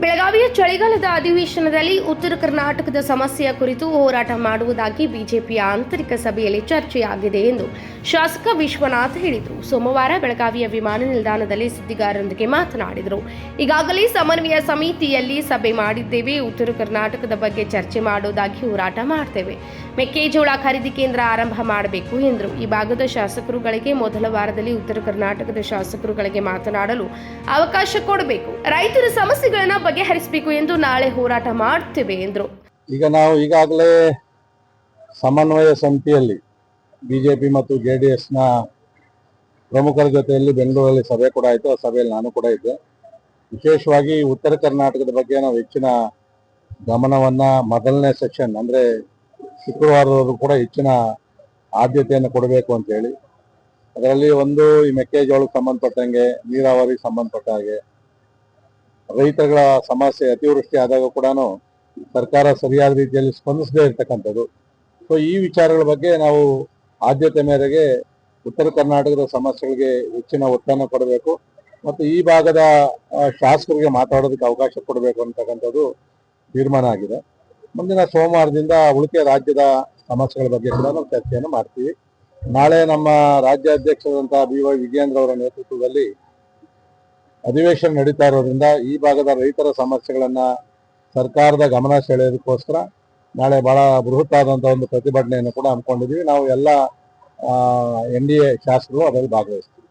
ಬೆಳಗಾವಿಯ ಚಳಿಗಾಲದ ಅಧಿವೇಶನದಲ್ಲಿ ಉತ್ತರ ಕರ್ನಾಟಕದ ಸಮಸ್ಯೆಯ ಕುರಿತು ಹೋರಾಟ ಮಾಡುವುದಾಗಿ ಬಿಜೆಪಿಯ ಆಂತರಿಕ ಸಭೆಯಲ್ಲಿ ಚರ್ಚೆಯಾಗಿದೆ ಎಂದು ಶಾಸಕ ವಿಶ್ವನಾಥ್ ಹೇಳಿದರು. ಸೋಮವಾರ ಬೆಳಗಾವಿಯ ವಿಮಾನ ನಿಲ್ದಾಣದಲ್ಲಿ ಸುದ್ದಿಗಾರರೊಂದಿಗೆ ಮಾತನಾಡಿದರು. ಈಗಾಗಲೇ ಸಮನ್ವಯ ಸಮಿತಿಯಲ್ಲಿ ಸಭೆ ಮಾಡಿದ್ದೇವೆ. ಉತ್ತರ ಕರ್ನಾಟಕದ ಬಗ್ಗೆ ಚರ್ಚೆ ಮಾಡುವುದಾಗಿ ಹೋರಾಟ ಮಾಡ್ತೇವೆ. ಮೆಕ್ಕೆಜೋಳ ಖರೀದಿ ಕೇಂದ್ರ ಆರಂಭ ಮಾಡಬೇಕು ಎಂದರು. ಈ ಭಾಗದ ಶಾಸಕರುಗಳಿಗೆ ಮೊದಲ ವಾರದಲ್ಲಿ ಉತ್ತರ ಕರ್ನಾಟಕದ ಶಾಸಕರುಗಳಿಗೆ ಮಾತನಾಡಲು ಅವಕಾಶ ಕೊಡಬೇಕು. ರೈತರ ಸಮಸ್ಯೆಗಳನ್ನ ಬಗೆಹರಿಸಬೇಕು ಎಂದು ನಾಳೆ ಹೋರಾಟ ಮಾಡುತ್ತೇವೆ ಎಂದರು. ಈಗ ನಾವು ಈಗಾಗಲೇ ಸಮನ್ವಯ ಸಮಿತಿಯಲ್ಲಿ ಬಿಜೆಪಿ ಮತ್ತು ಜೆ ಡಿ ಎಸ್ನ ಪ್ರಮುಖರ ಜೊತೆಯಲ್ಲಿ ಬೆಂಗಳೂರಲ್ಲಿ ಸಭೆ ಕೂಡ ಆಯಿತು. ಆ ಸಭೆಯಲ್ಲಿ ನಾನು ಕೂಡ ಇದ್ದೆ. ವಿಶೇಷವಾಗಿ ಉತ್ತರ ಕರ್ನಾಟಕದ ಬಗ್ಗೆ ನಾವು ಹೆಚ್ಚಿನ ಗಮನವನ್ನು ಮೊದಲನೇ ಸೆಕ್ಷನ್ ಅಂದ್ರೆ ಶುಕ್ರವಾರದವರೆಗೂ ಕೂಡ ಹೆಚ್ಚಿನ ಆದ್ಯತೆಯನ್ನು ಕೊಡಬೇಕು ಅಂತ ಹೇಳಿ. ಅದರಲ್ಲಿ ಒಂದು ಈ ಮೆಕ್ಕೆಜೋಳಕ್ಕೆ ಸಂಬಂಧಪಟ್ಟಂಗೆ, ನೀರಾವರಿಗೆ ಸಂಬಂಧಪಟ್ಟ ಹಾಗೆ ರೈತರುಗಳ ಸಮಸ್ಯೆ ಅತಿವೃಷ್ಟಿ ಆದಾಗ ಕೂಡ ಸರ್ಕಾರ ಸರಿಯಾದ ರೀತಿಯಲ್ಲಿ ಸ್ಪಂದಿಸದೇ ಇರ್ತಕ್ಕಂಥದ್ದು. ಸೊ ಈ ವಿಚಾರಗಳ ಬಗ್ಗೆ ನಾವು ಆದ್ಯತೆ ಮೇರೆಗೆ ಉತ್ತರ ಕರ್ನಾಟಕದ ಸಮಸ್ಯೆಗಳಿಗೆ ಹೆಚ್ಚಿನ ಒತ್ತನ್ನು ಕೊಡಬೇಕು ಮತ್ತು ಈ ಭಾಗದ ಶಾಸಕರಿಗೆ ಮಾತಾಡೋದಕ್ಕೆ ಅವಕಾಶ ಕೊಡಬೇಕು ಅಂತಕ್ಕಂಥದ್ದು ತೀರ್ಮಾನ ಆಗಿದೆ. ಮುಂದಿನ ಸೋಮವಾರದಿಂದ ಉಳಿಕೆ ರಾಜ್ಯದ ಸಮಸ್ಯೆಗಳ ಬಗ್ಗೆ ಕೂಡ ನಾವು ಚರ್ಚೆಯನ್ನು ಮಾಡ್ತೀವಿ. ನಾಳೆ ನಮ್ಮ ರಾಜ್ಯಾಧ್ಯಕ್ಷರಾದಂತಹ ಬಿ ವೈ ವಿಜೇಂದ್ರ ಅವರ ನೇತೃತ್ವದಲ್ಲಿ ಅಧಿವೇಶನ ನಡೀತಾ ಇರೋದ್ರಿಂದ ಈ ಭಾಗದ ರೈತರ ಸಮಸ್ಯೆಗಳನ್ನ ಸರ್ಕಾರದ ಗಮನ ಸೆಳೆಯೋದಕ್ಕೋಸ್ಕರ ನಾಳೆ ಬಹಳ ಬೃಹತ್ ಆದಂತಹ ಒಂದು ಪ್ರತಿಭಟನೆಯನ್ನು ಕೂಡ ಹಮ್ಮಿಕೊಂಡಿದ್ದೀವಿ. ನಾವು ಎಲ್ಲ ಎನ್ ಡಿ ಎ ಶಾಸಕರು ಅದರಲ್ಲಿ ಭಾಗವಹಿಸ್ತೀವಿ.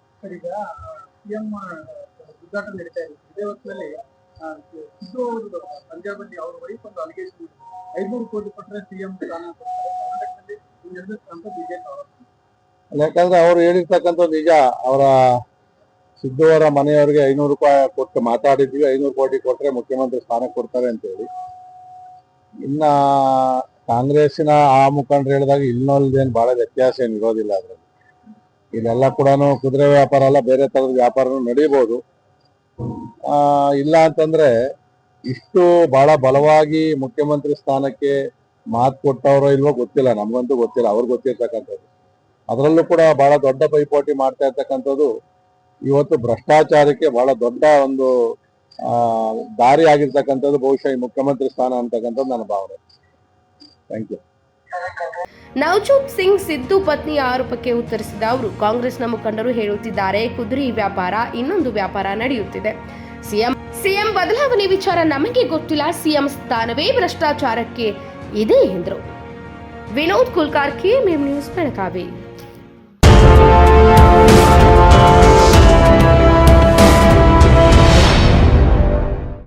ಯಾಕಂದ್ರೆ ಅವ್ರು ಹೇಳಿರ್ತಕ್ಕಂಥ ನಿಜ ಅವರ ಸಿದ್ದು ಮನೆಯವರಿಗೆ ಐನೂರು ರೂಪಾಯಿ ಕೊಟ್ಟು ಮಾತಾಡಿದ್ವಿ, ಐನೂರು ಕೋಟಿ ಕೊಟ್ಟರೆ ಮುಖ್ಯಮಂತ್ರಿ ಸ್ಥಾನ ಕೊಡ್ತಾರೆ ಅಂತ ಹೇಳಿ. ಇನ್ನ ಕಾಂಗ್ರೆಸ್ಸಿನ ಆ ಮುಖಂಡರು ಹೇಳಿದಾಗ ಇನ್ನೊಂದೇನು ಬಹಳ ವ್ಯತ್ಯಾಸ ಏನು ಇರೋದಿಲ್ಲ ಅದ್ರಲ್ಲಿ. ಇಲ್ಲೆಲ್ಲ ಕೂಡ ಕುದುರೆ ವ್ಯಾಪಾರ ಅಲ್ಲ, ಬೇರೆ ತರದ ವ್ಯಾಪಾರನೂ ನಡೀಬಹುದು ಇಲ್ಲ ಅಂತಂದ್ರೆ ಇಷ್ಟು ಬಹಳ ಬಲವಾಗಿ ಮುಖ್ಯಮಂತ್ರಿ ಸ್ಥಾನಕ್ಕೆ ಮಾತು ಕೊಟ್ಟವರೋ ಇಲ್ವೋ ಗೊತ್ತಿಲ್ಲ, ನಮಗಂತೂ ಗೊತ್ತಿಲ್ಲ ಅವ್ರಿಗೆ ಗೊತ್ತಿರ್ತಕ್ಕಂಥದ್ದು. ಅದರಲ್ಲೂ ಕೂಡ ಬಹಳ ದೊಡ್ಡ ಪೈಪೋಟಿ ಮಾಡ್ತಾ ಇರ್ತಕ್ಕಂಥದ್ದು ಇವತ್ತು ಭ್ರಷ್ಟಾಚಾರಕ್ಕೆ ಬಹಳ ದೊಡ್ಡ ಒಂದು, ಆ, ದಾರಿ ಆಗಿರ್ತಕ್ಕಂಥದ್ದು ಬಹುಶಃ ಈ ಮುಖ್ಯಮಂತ್ರಿ ಸ್ಥಾನ ಅಂತಕ್ಕಂಥದ್ದು ನನ್ನ ಭಾವನೆ. ಥ್ಯಾಂಕ್ ಯು ನವಜೋತ್ ಸಿಂಗ್ ಸಿದ್ದು ಪತ್ನಿಯ ಆರೋಪಕ್ಕೆ ಉತ್ತರಿಸಿದ ಅವರು, ಕಾಂಗ್ರೆಸ್ನ ಮುಖಂಡರು ಹೇಳುತ್ತಿದ್ದಾರೆ, ಕುದುರೆ ವ್ಯಾಪಾರ, ಇನ್ನೊಂದು ವ್ಯಾಪಾರ ನಡೆಯುತ್ತಿದೆ. ಸಿಎಂ ಸಿಎಂ ಬದಲಾವಣೆ ವಿಚಾರ ನಮಗೆ ಗೊತ್ತಿಲ್ಲ, ಸಿಎಂ ಸ್ಥಾನವೇ ಭ್ರಷ್ಟಾಚಾರಕ್ಕೆ ಇದೆ ಎಂದರು. Vinod Kulkar KMM news Belagavi.